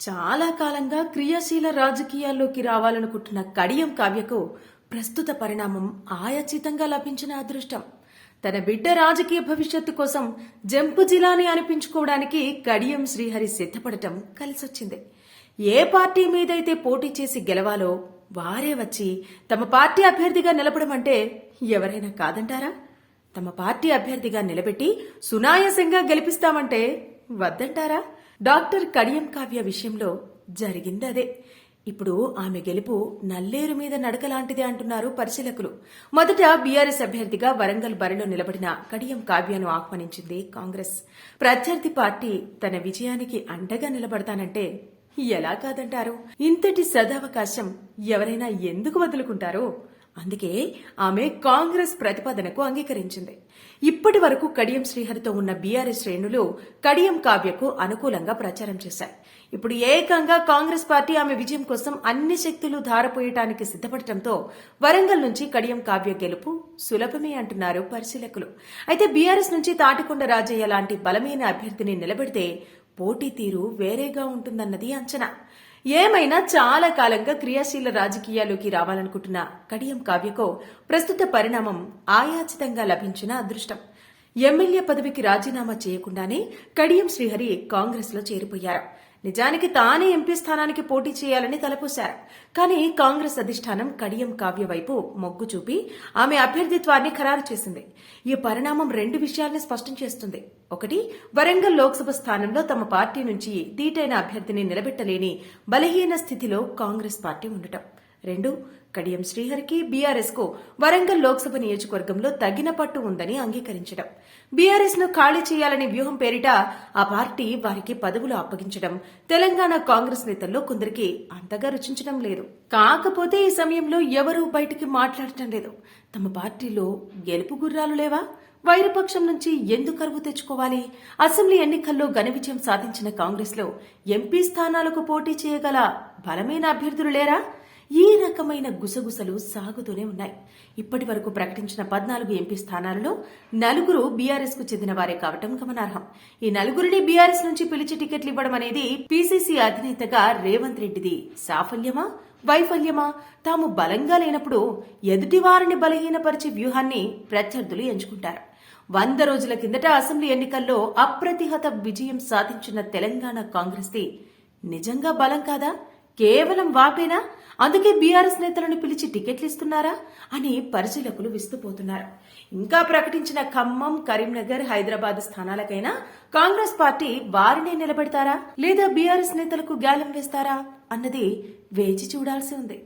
చాలా కాలంగా క్రియాశీల రాజకీయాల్లోకి రావాలనుకుంటున్న కడియం కావ్యకు ప్రస్తుత పరిణామం ఆయాచితంగా లభించిన అదృష్టం. తన బిడ్డ రాజకీయ భవిష్యత్తు కోసం జంపు జిలాని అనిపించుకోవడానికి కడియం శ్రీహరి సిద్ధపడటం కలిసొచ్చింది. ఏ పార్టీ మీదైతే పోటీ చేసి గెలవాలో వారే వచ్చి తమ పార్టీ అభ్యర్థిగా నిలబడమంటే ఎవరైనా కాదంటారా? తమ పార్టీ అభ్యర్థిగా నిలబెట్టి సునాయాసంగా గెలిపిస్తామంటే వద్దంటారా? డాక్టర్ కడియం కావ్య విషయంలో జరిగిందదే. ఇప్పుడు ఆమె గెలుపు నల్లేరు మీద నడక లాంటిదే అంటున్నారు పరిశీలకులు. మొదట బీఆర్ఎస్ అభ్యర్థిగా వరంగల్ బరిలో నిలబడిన కడియం కావ్యను ఆహ్వానించింది కాంగ్రెస్. ప్రత్యర్థి పార్టీ తన విజయానికి అండగా నిలబడతానంటే ఎలా కాదంటారు? ఇంతటి సదావకాశం ఎవరైనా ఎందుకు వదులుకుంటారో? అందుకే ఆమె కాంగ్రెస్ ప్రతిపాదనకు అంగీకరించింది. ఇప్పటి వరకు కడియం శ్రీహరితో ఉన్న బీఆర్ఎస్ శ్రేణులు కడియం కావ్యకు అనుకూలంగా ప్రచారం చేశాయి. ఇప్పుడు ఏకంగా కాంగ్రెస్ పార్టీ ఆమె విజయం కోసం అన్ని శక్తులు ధారపోయటానికి సిద్ధపడటంతో వరంగల్ నుంచి కడియం కావ్య గెలుపు సులభమే అంటున్నారు పరిశీలకులు. అయితే బీఆర్ఎస్ నుంచి తాటికొండ రాజయ్య లాంటి బలమైన అభ్యర్థిని నిలబెడితే పోటీ తీరు వేరేగా ఉంటుందన్నది అంచనా. ఏమైనా చాలా కాలంగా క్రియాశీల రాజకీయాల్లోకి రావాలనుకుంటున్న కడియం కావ్యకో ప్రస్తుత పరిణామం ఆయాచితంగా లభించిన అదృష్టం. ఎమ్మెల్యే పదవికి రాజీనామా చేయకుండానే కడియం శ్రీహరి కాంగ్రెస్లో చేరిపోయారు. నిజానికి తానే ఎంపీ స్థానానికి పోటీ చేయాలని తలపోశారు. కానీ కాంగ్రెస్ అధిష్టానం కడియం కావ్య వైపు మొగ్గు చూపి ఆమె అభ్యర్థిత్వాన్ని ఖరారు చేసింది. ఈ పరిణామం రెండు విషయాల్ని స్పష్టం చేస్తుంది. ఒకటి వరంగల్ లోక్సభ స్థానంలో తమ పార్టీ నుంచి దీటైన అభ్యర్థిని నిలబెట్టలేని బలహీన స్థితిలో కాంగ్రెస్ పార్టీ ఉండటం. రెండు కడియం శ్రీహరికి బీఆర్ఎస్కు వరంగల్ లోక్సభ నియోజకవర్గంలో తగిన పట్టు ఉందని అంగీకరించడం. బీఆర్ఎస్ను ఖాళీ చేయాలనే వ్యూహం పేరిట ఆ పార్టీ వారికి పదవులు అప్పగించడం. తెలంగాణ కాంగ్రెస్ నేతల్లో కొందరికి అంతగా రుచించడం లేదు. కాకపోతే ఈ సమయంలో ఎవరూ బయటికి మాట్లాడటం లేదు. తమ పార్టీలో గెలుపు గుర్రాలు లేవా? వైరపక్షం నుంచి ఎందుకు కరువు తెచ్చుకోవాలి? అసెంబ్లీ ఎన్నికల్లో ఘన విజయం సాధించిన కాంగ్రెస్లో ఎంపీ స్థానాలకు పోటీ చేయగల బలమైన అభ్యర్థులు లేరా? ఈ రకమైన గుసగుసలు సాగుతూనే ఉన్నాయి. ఇప్పటి వరకు ప్రకటించిన పద్నాలుగు ఎంపీ స్థానాలలో నలుగురు బీఆర్ఎస్కు చెందిన వారే కావటం గమనార్హం. ఈ నలుగురిని బీఆర్ఎస్ నుంచి పిలిచి టికెట్లు ఇవ్వడం అనేది పీసీసీ అధినేతగా రేవంత్ రెడ్డిది సాఫల్యమా వైఫల్యమా? తాము బలంగా లేనప్పుడు ఎదుటి వారిని బలహీనపరిచే వ్యూహాన్ని ప్రత్యర్థులు ఎంచుకుంటారు. వంద రోజుల కిందట అసెంబ్లీ ఎన్నికల్లో అప్రతిహత విజయం సాధించిన తెలంగాణ కాంగ్రెస్ది నిజంగా బలం కాదా? కేవలం వాపేనా? అందుకే బీఆర్ఎస్ నేతలను పిలిచి టికెట్లు ఇస్తున్నారా అని పరిశీలకులు విస్తుపోతున్నారు. ఇంకా ప్రకటించిన ఖమ్మం కరీంనగర్ హైదరాబాద్ స్థానాలకైనా కాంగ్రెస్ పార్టీ వారినే నిలబెడతారా? లేదా బీఆర్ఎస్ నేతలకు గాలం వేస్తారా? అన్నది వేచి చూడాల్సి ఉంది.